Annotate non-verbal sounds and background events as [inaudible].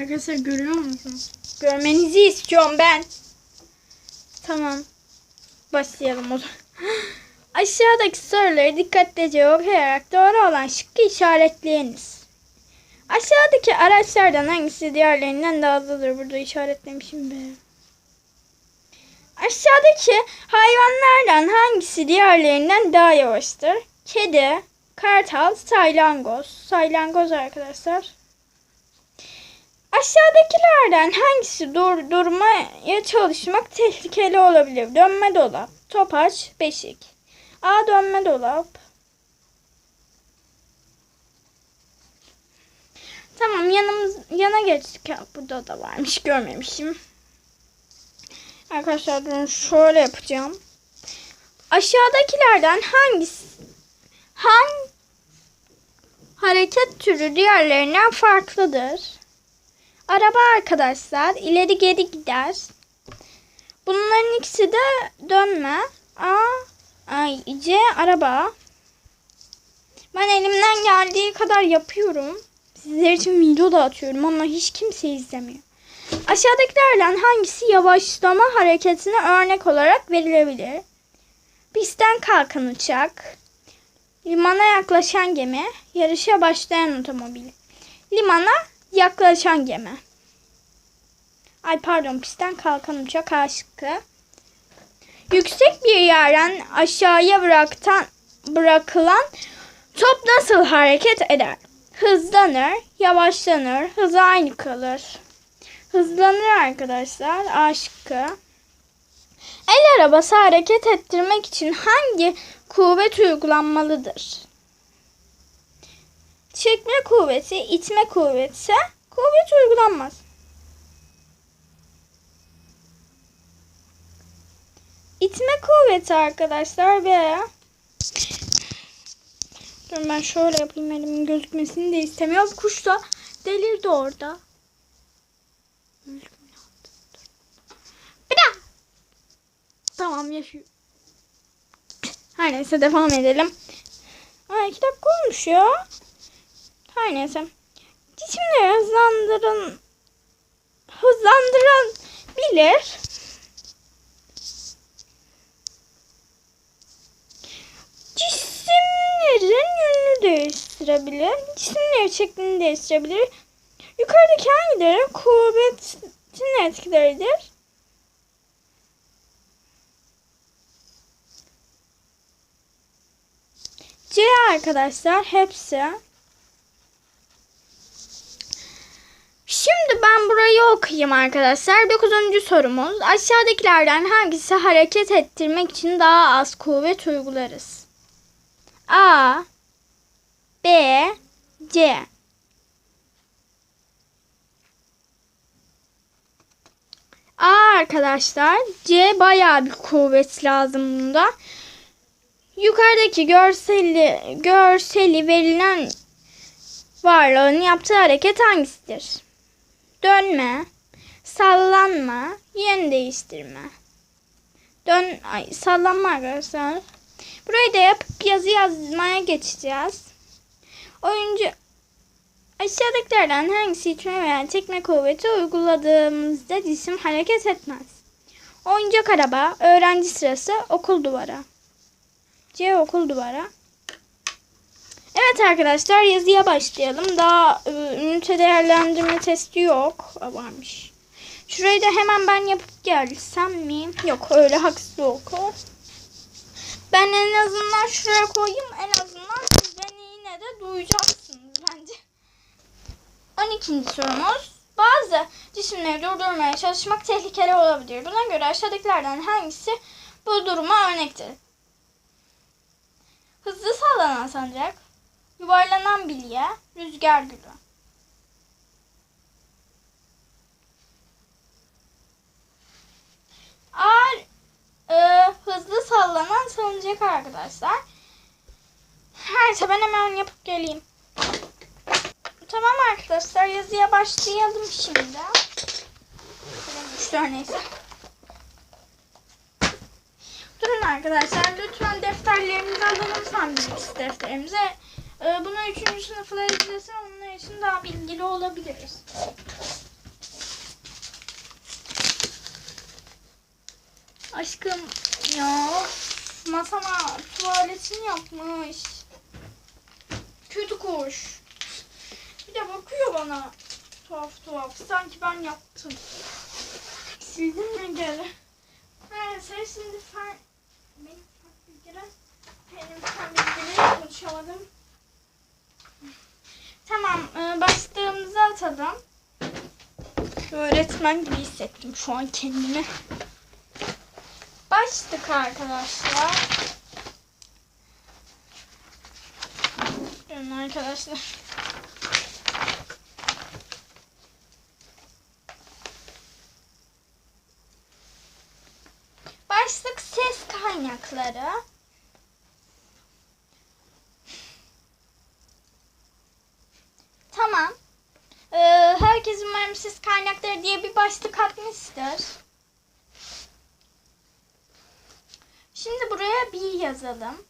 Arkadaşlar görüyor musunuz? Görmenizi istiyorum ben. Tamam. Başlayalım o zaman. [gasps] Aşağıdaki soruları dikkatlice okuyarak doğru olan şıkkı işaretleyiniz. Aşağıdaki araçlardan hangisi diğerlerinden daha hızlıdır? Burada işaretlemişim be. Aşağıdaki hayvanlardan hangisi diğerlerinden daha yavaştır? Kedi, kartal, saylangoz. Saylangoz arkadaşlar. Aşağıdakilerden hangisi dur durmaya çalışmak tehlikeli olabilir? Dönme dolap, topaç, beşik. A dönme dolap. Tamam yanımız yana geçtik. Ya, burada da varmış görmemişim. Arkadaşlar durun şöyle yapacağım. Aşağıdakilerden hangisi hangi hareket türü diğerlerinden farklıdır? Araba arkadaşlar ileri geri gider. Bunların ikisi de dönme. A, ay, C araba. Ben elimden geldiği kadar yapıyorum. Sizler için video da atıyorum ama hiç kimse izlemiyor. Aşağıdakilerden hangisi yavaşlama hareketine örnek olarak verilebilir? Pistten kalkan uçak, limana yaklaşan gemi, yarışa başlayan otomobil. Limana yaklaşan gemi. Ay pardon pistten kalkan uçak A şıkkı. Yüksek bir yerden aşağıya bıraktan, bırakılan top nasıl hareket eder? Hızlanır, yavaşlanır, hızı aynı kalır. Hızlanır arkadaşlar. A şıkkı. El arabası hareket ettirmek için hangi kuvvet uygulanmalıdır? Çekme kuvveti, itme kuvveti kuvvet uygulanmaz. İtme kuvveti arkadaşlar ve Dur ben şöyle yapayım elimin gözükmesini de istemiyorum. Kuş da delirdi orada. Bir. Tamam yaşıyor. Her neyse devam edelim. Aa, iki dakika olmuş ya. Her neyse. Cisimleri hızlandırın hızlandıran bilir. Değiştirebilir. Cisimlerin şeklini değiştirebilir. Yukarıdaki hangileri kuvvetin etkileridir? C arkadaşlar hepsi. Şimdi ben burayı okuyayım arkadaşlar. Dokuzuncu sorumuz. Aşağıdakilerden hangisi hareket ettirmek için daha az kuvvet uygularız? A C A arkadaşlar C bayağı bir kuvvet lazım bunda. Yukarıdaki görseli görseli verilen varlığın yaptığı hareket hangisidir? Dönme, sallanma, yön değiştirme. Dön, ay, sallanma arkadaşlar. Burayı da yapıp yazı yazmaya geçeceğiz. Oyuncu aşağıdakilerden hangisi itme veya çekme kuvveti uyguladığımızda cisim hareket etmez? Oyuncak araba, öğrenci sırası, okul duvara. C okul duvara. Evet arkadaşlar yazıya başlayalım. Daha e, ünite değerlendirme testi yok. Varmış. Şurayı da hemen ben yapıp gelsem mi? Yok öyle haksız oku. Ben en azından şuraya koyayım. En azından duyacaksınız bence. 12. sorumuz. Bazı cisimleri durdurmaya çalışmak tehlikeli olabilir. Buna göre aşağıdakilerden hangisi bu duruma örnektir? Hızlı sallanan sancak, yuvarlanan bilye, rüzgar gülü. Ağır, e, hızlı sallanan salıncak arkadaşlar. Her ben hemen yapıp geleyim. Tamam arkadaşlar yazıya başlayalım şimdi. Üç neyse. Durun arkadaşlar lütfen defterlerimizi alalım sandviç defterimize. Ee, bunu üçüncü sınıflar izlesin onlar için daha bilgili olabiliriz. Aşkım ya masama tuvaletini yapmış. Kuş. Bir de bakıyor bana tuhaf tuhaf. Sanki ben yaptım. Sildim mi geri? Neyse şimdi fen... Benim fen bilgiler... Benim fen bilgileri konuşamadım. Tamam, e, başlığımızı atalım. Öğretmen gibi hissettim şu an kendimi. Başlık arkadaşlar. Durun arkadaşlar. Başlık ses kaynakları. Tamam. Ee, herkes umarım ses kaynakları diye bir başlık atmıştır. Şimdi buraya bir yazalım.